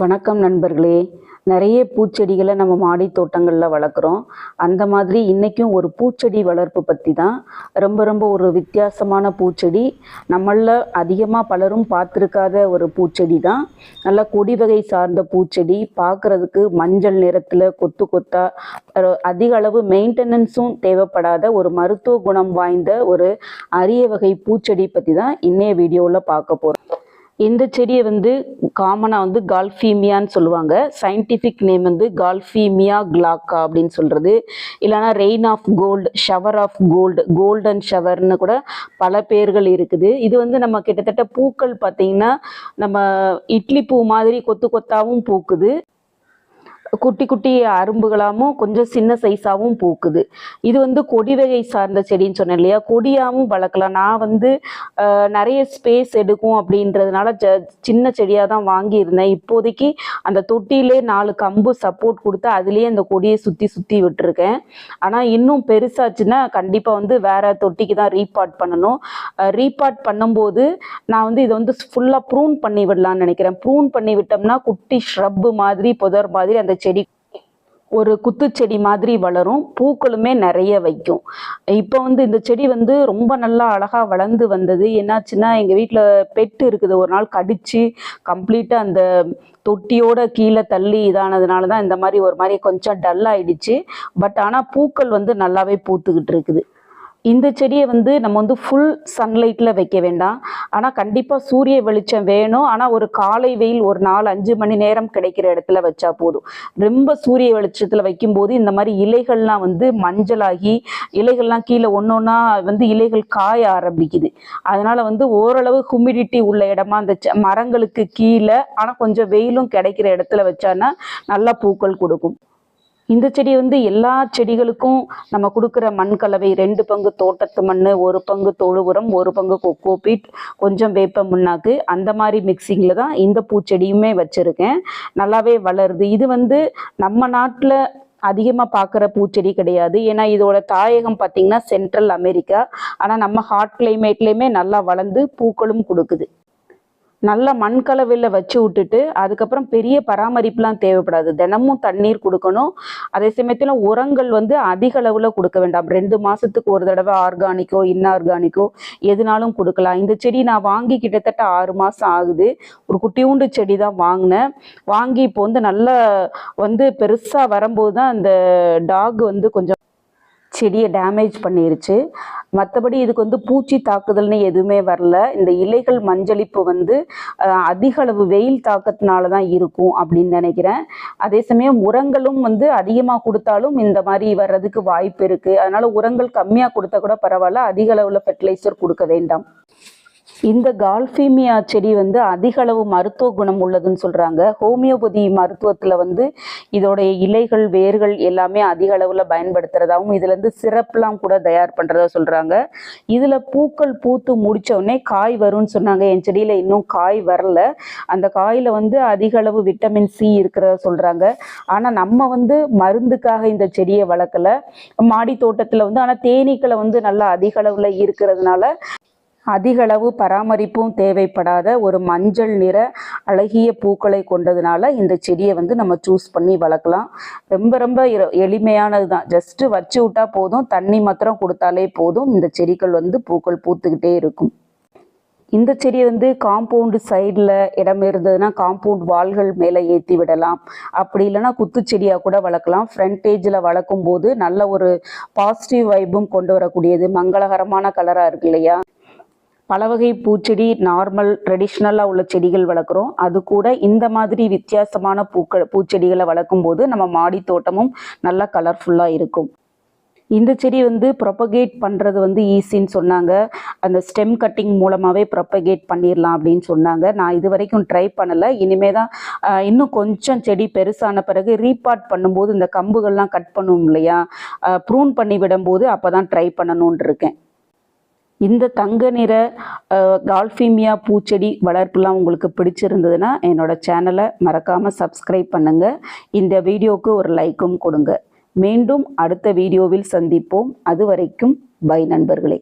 வணக்கம் நண்பர்களே. நிறைய பூச்செடிகளை நம்ம மாடி தோட்டங்களில் வளர்க்குறோம். அந்த மாதிரி இன்றைக்கும் ஒரு பூச்செடி வளர்ப்பு பற்றி தான். ரொம்ப ரொம்ப ஒரு வித்தியாசமான பூச்செடி. நம்மளில் அதிகமாக பலரும் பார்த்துருக்காத ஒரு பூச்செடி தான். நல்லா கொடி வகை சார்ந்த பூச்செடி. பார்க்குறதுக்கு மஞ்சள் நிறத்தில் கொத்து கொத்தா அதிக அளவு மெயின்டெனன்ஸும் தேவைப்படாத ஒரு மருத்துவ குணம் வாய்ந்த ஒரு அரிய வகை பூச்செடி பற்றி தான் இன்னைய வீடியோவில் பார்க்க போகிறோம் இந்த செடியை வந்து காமனாக வந்து கால்ஃபீமியான்னு சொல்லுவாங்க. சயின்டிஃபிக் நேம் வந்து கால்ஃபீமியா கிளாக்கா அப்படின்னு சொல்கிறது இல்லைனா rain of gold shower of gold golden ஷவர்னு கூட பல பேர்கள் இருக்குது. இது வந்து நம்ம கிட்டத்தட்ட பூக்கள் பார்த்திங்கன்னா நம்ம இட்லி பூ மாதிரி கொத்து கொத்தாவும் பூக்குது. குட்டி குட்டி அரும்புகளாகவும் கொஞ்சம் சின்ன சைஸாகவும் பூக்குது. இது வந்து கொடி வகை சார்ந்த செடின்னு சொன்னேன் இல்லையா? கொடியாகவும் வளர்க்கலாம். நான் வந்து நிறைய ஸ்பேஸ் எடுக்கும் அப்படின்றதுனால ஜ சின்ன செடியாக தான் வாங்கியிருந்தேன். இப்போதைக்கு அந்த தொட்டியிலே நாலு கம்பு சப்போர்ட் கொடுத்து அதுலேயே அந்த கொடியை சுற்றி சுற்றி விட்டுருக்கேன். ஆனால் இன்னும் பெருசாச்சுன்னா கண்டிப்பாக வந்து வேற தொட்டிக்கு தான் ரீபாட் பண்ணணும். ரீபாட் பண்ணும்போது நான் வந்து இதை வந்து ஃபுல்லாக ப்ரூன் பண்ணி விடலான்னு நினைக்கிறேன். ப்ரூன் பண்ணி விட்டோம்னா குட்டி ஷ்ரப்பு மாதிரி புதர் மாதிரி அந்த செடி ஒரு குத்துச்செடி மாதிரி வளரும். பூக்களுமே நிறைய வைக்கும். இப்போ வந்து இந்த செடி வந்து ரொம்ப நல்லா அழகாக வளர்ந்து வந்தது. என்னாச்சுன்னா எங்கள் வீட்டில் பெட்டு இருக்குது. ஒரு நாள் கடித்து கம்ப்ளீட்டாக அந்த தொட்டியோட கீழே தள்ளி இதானதுனால தான் இந்த மாதிரி ஒரு மாதிரி கொஞ்சம் டல் ஆயிடுச்சு பட் ஆனால் பூக்கள் வந்து நல்லாவே பூத்துக்கிட்டு இருக்குது. இந்த செடியை வந்து நம்ம வந்து ஃபுல் சன்லைட்டில் வைக்க வேண்டாம். ஆனால் கண்டிப்பாக சூரிய வெளிச்சம் வேணும். ஆனால் ஒரு காலை வெயில் ஒரு நாலு அஞ்சு மணி நேரம் கிடைக்கிற இடத்துல வச்சா போதும். ரொம்ப சூரிய வெளிச்சத்தில் வைக்கும்போது இந்த மாதிரி இலைகள்லாம் வந்து மஞ்சளாகி இலைகள்லாம் கீழே ஒன்று ஒன்றா வந்து இலைகள் காய ஆரம்பிக்குது. அதனால வந்து ஓரளவு ஹுமிடிட்டி உள்ள இடமா அந்த செ- மரங்களுக்கு கீழே ஆனால் கொஞ்சம் வெயிலும் கிடைக்கிற இடத்துல வச்சான்னா நல்லா பூக்கள் கொடுக்கும். இந்த செடி வந்து எல்லா செடிகளுக்கும் நம்ம கொடுக்குற மண் கலவை ரெண்டு பங்கு தோட்டத்து மண் ஒரு பங்கு தொழு உரம் ஒரு பங்கு கொக்கோபீட் கொஞ்சம் வேப்ப முன்னாக்கு அந்த மாதிரி மிக்சிங்கில் தான் இந்த பூச்செடியுமே வச்சுருக்கேன். நல்லாவே வளருது. இது வந்து நம்ம நாட்டில் அதிகமாக பார்க்குற பூச்செடி கிடையாது. ஏன்னா இதோட தாயகம் பார்த்திங்கன்னா சென்ட்ரல் அமெரிக்கா ஆனால் நம்ம ஹாட் கிளைமேட்லேயுமே நல்லா வளர்ந்து பூக்களும் கொடுக்குது. நல்ல மண் கலவையில் வச்சு விட்டுட்டு அதுக்கப்புறம் பெரிய பராமரிப்புலாம் தேவைப்படாது. தினமும் தண்ணீர் கொடுக்கணும். அதே சமயத்தில் உரங்கள் வந்து அதிக அளவில் கொடுக்க வேண்டாம். ரெண்டு மாதத்துக்கு ஒரு தடவை ஆர்கானிக்கோ இன்ஆர்கானிக்கோ எதுனாலும் கொடுக்கலாம். இந்த செடி நான் வாங்கி கிட்டத்தட்ட ஆறு மாதம் ஆகுது. ஒரு குட்டியூண்டு செடி தான் வாங்கினேன். வாங்கி இப்போ வந்து நல்லா வந்து பெருசாக வரும்போது தான் அந்த டாக் வந்து கொஞ்சம் செடியை டேமேஜ் பண்ணிருச்சு. மற்றபடி இதுக்கு வந்து பூச்சி தாக்குதல்னு எதுவுமே வரல. இந்த இலைகள் மஞ்சளிப்பு வந்து அதிகளவு அதிக அளவு வெயில் தாக்கத்தினால தான் இருக்கும் அப்படின்னு நினைக்கிறேன். அதே சமயம் உரங்களும் வந்து அதிகமாக கொடுத்தாலும் இந்த மாதிரி வர்றதுக்கு வாய்ப்பு இருக்குது அதனால் உரங்கள் கம்மியாக கொடுத்தா கூட பரவாயில்ல. அதிக அளவில் ஃபெர்டிலைசர் கொடுக்க வேண்டாம். இந்த கால்ஃபீமியா செடி வந்து அதிக அளவு மருத்துவ குணம் உள்ளதுன்னு சொல்கிறாங்க ஹோமியோபதி மருத்துவத்தில் வந்து இதோடைய இலைகள் வேர்கள் எல்லாமே அதிக அளவில் பயன்படுத்துகிறதாகவும் இதுலேருந்து சிரப்லாம் கூட தயார் பண்ணுறதா சொல்கிறாங்க இதில் பூக்கள் பூத்து முடிச்ச காய் வரும்னு சொன்னாங்க. என் செடியில் இன்னும் காய் வரல. அந்த காயில் வந்து அதிக அளவு விட்டமின் சி இருக்கிறதா சொல்கிறாங்க ஆனால் நம்ம வந்து மருந்துக்காக இந்த செடியை வளர்க்கல. மாடி தோட்டத்தில் வந்து ஆனால் தேனீக்களை வந்து நல்லா அதிக அளவில் இருக்கிறதுனால அதிகளவு பராமரிப்பும் தேவைப்படாத ஒரு மஞ்சள் நிற அழகிய பூக்களை கொண்டதுனால இந்த செடியை வந்து நம்ம சூஸ் பண்ணி வளர்க்கலாம். ரொம்ப ரொம்ப எளிமையானது தான் ஜஸ்ட்டு வச்சு விட்டா போதும். தண்ணி மாத்திரம் கொடுத்தாலே போதும். இந்த செடிகள் வந்து பூக்கள் பூத்துக்கிட்டே இருக்கும். இந்த செடியை வந்து காம்பவுண்டு சைடில் இடம் இருந்ததுன்னா காம்பவுண்ட் வால்கள் மேலே ஏற்றி விடலாம். அப்படி இல்லைன்னா குத்துச்செடியாக கூட வளர்க்கலாம். ஃப்ரண்டேஜில் வளர்க்கும் போது நல்ல ஒரு பாசிட்டிவ் வைப்பும் கொண்டு வரக்கூடியது. மங்களகரமான கலராக இருக்கு இல்லையா? பல வகை பூச்செடி நார்மல் ட்ரெடிஷ்னலாக உள்ள செடிகள் வளர்க்குறோம். அது கூட இந்த மாதிரி வித்தியாசமான பூக்கள் பூச்செடிகளை வளர்க்கும் போது நம்ம மாடி தோட்டமும் நல்லா கலர்ஃபுல்லாக இருக்கும். இந்த செடி வந்து ப்ரொபகேட் பண்ணுறது வந்து ஈஸின்னு சொன்னாங்க. அந்த ஸ்டெம் கட்டிங் மூலமாகவே ப்ரொபகேட் பண்ணிடலாம் அப்படின்னு சொன்னாங்க. நான் இது வரைக்கும் ட்ரை பண்ணலை. இனிமே தான் இன்னும் கொஞ்சம் செடி பெருசான பிறகு ரீபாட் பண்ணும்போது இந்த கம்புகள்லாம் கட் பண்ணுவோம் இல்லையா? ப்ரூன் பண்ணி விடும்போது அப்போ தான் ட்ரை பண்ணணும்னு இருக்கேன். இந்த தங்க நிற கால்ஃபீமியா பூச்செடி வளர்ப்புலாம் உங்களுக்கு பிடிச்சிருந்ததுன்னா என்னோட சேனலை மறக்காமல் சப்ஸ்கிரைப் பண்ணுங்கள் இந்த வீடியோவுக்கு ஒரு லைக்கும் கொடுங்க. மீண்டும் அடுத்த வீடியோவில் சந்திப்போம். அது வரைக்கும் பை நண்பர்களே.